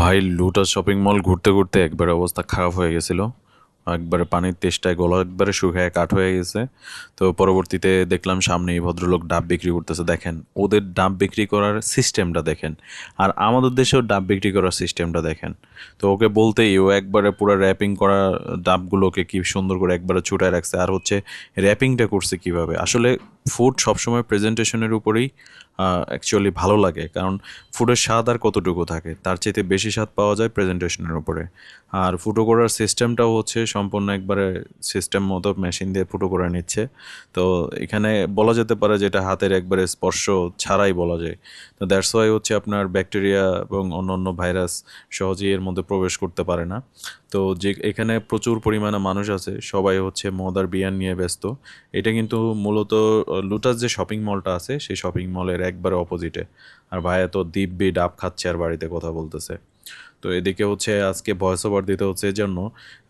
ভাই লুটাস shopping mall ঘুরতে ঘুরতে একবারে অবস্থা খারাপ হয়ে গেছিল। একবারে পানির তেষ্টায় গলা একবারে শুকায় কাঠ হয়ে গেছে। তো পরবর্তীতে দেখলাম সামনে এই ভদ্রলোক ডাব বিক্রি করতেছে। দেখেন, ওদের ডাব বিক্রি করার সিস্টেমটা দেখেন। আর আমাদের দেশেও ডাব বিক্রি করার সিস্টেমটা দেখেন। তো ওকে বলতেই ও একবারে পুরো র্যাপিং করা ডাবগুলোকে কি সুন্দর করে একবারে ছুটায় রাখছে। আর হচ্ছে র্যাপিংটা করছে কীভাবে? আসলে ফুড সবসময় প্রেজেন্টেশনের উপরেই অ্যাকচুয়ালি ভালো লাগে। কারণ ফুডের স্বাদ আর কতটুকু থাকে, তার চাইতে বেশি স্বাদ পাওয়া যায় প্রেজেন্টেশনের উপরে। আর ফুটো করার সিস্টেমটাও হচ্ছে সম্পূর্ণ একবারে সিস্টেম মতো মেশিন দিয়ে ফুটো করে নিচ্ছে। তো এখানে বলা যেতে পারে যেটা হাতের একবারে স্পর্শ ছাড়াই বলা যায়। তো দ্যাটস ওয়াই হচ্ছে আপনার ব্যাকটেরিয়া এবং অন্য অন্য ভাইরাস সহজেই এর মধ্যে প্রবেশ করতে পারে না। তো যে এখানে প্রচুর পরিমাণে মানুষ আছে, সবাই হচ্ছে মদার বিয়ার নিয়ে ব্যস্ত। এটা কিন্তু মূলত লুটাস যে শপিং মলটা আছে, সেই শপিং মলের একবারে অপোজিটে আর ভাইয়া তো দিব্যি ডাব খাচ্ছে আর বাড়িতে কথা বলতেছে। তো এদিকে হচ্ছে আজকে ভয়েস ওভার দিতে হচ্ছে এই জন্য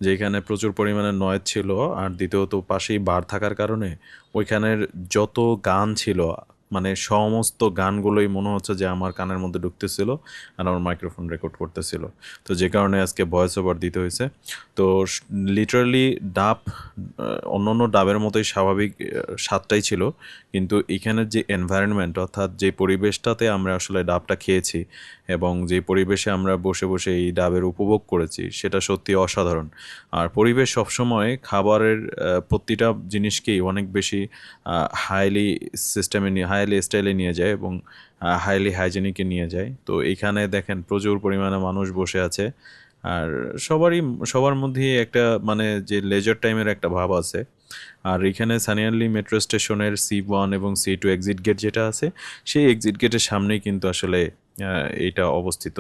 যে এখানে প্রচুর পরিমাণে নয়েজ ছিল, আর দ্বিতীয়ত পাশেই বার থাকার কারণে ওইখানের যত গান ছিল মানে সমস্ত গানগুলোই মনে হচ্ছে যে আমার কানের মধ্যে ঢুকতেছিল আর আমার মাইক্রোফোন রেকর্ড করতেছিল। তো যে কারণে আজকে ভয়েস ওভার দিতে হয়েছে। তো লিটারালি ডাব অন্য অন্য ডাবের মতোই স্বাভাবিক স্বাদটাই ছিল। কিন্তু এখানের যে এনভায়রনমেন্ট অর্থাৎ যে পরিবেশটাতে আমরা আসলে ডাবটা খেয়েছি এবং যে পরিবেশে আমরা বসে বসে এই ডাবের উপভোগ করেছি, সেটা সত্যি অসাধারণ। আর পরিবেশ সবসময় খাবারের প্রতিটা জিনিসকেই অনেক বেশি হাইলি সিস্টেমে নিয়ে হাইলি স্টাইলে নিয়ে যায় এবং হাইলি হাইজেনিকে নিয়ে যায়। তো এখানে দেখেন প্রচুর পরিমাণে মানুষ বসে আছে। আর সবারই, সবার মধ্যেই একটা মানে যে লেজার টাইমের একটা ভাব আছে। আর এখানে সানিয়ারলি মেট্রো স্টেশনের সি ওয়ান এবং সি টু এক্সিট গেট যেটা আছে, সেই এক্সিট গেটের সামনেই কিন্তু আসলে এটা অবস্থিত।